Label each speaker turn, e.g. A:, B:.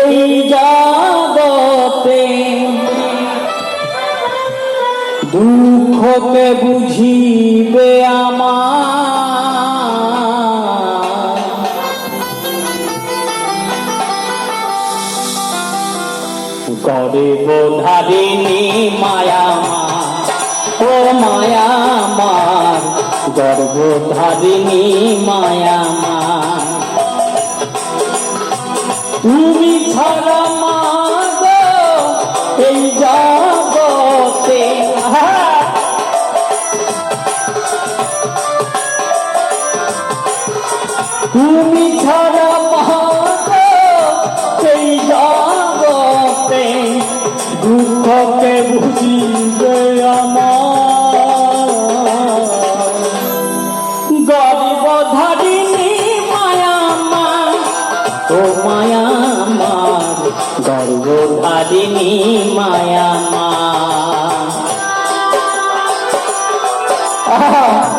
A: এই জগতে দুঃখকে বুঝিবে আমার। গরিব ধারিণী মায়া মা। মার গর্ব ধারিণী মায়া মা তুমি ছাড়া মা এই জগতে! তুমি ছাড়া মা এই জগতে দুঃখকে বুঝিবে আমার মায়া মার গর্ব ধারিণী মায়া মা!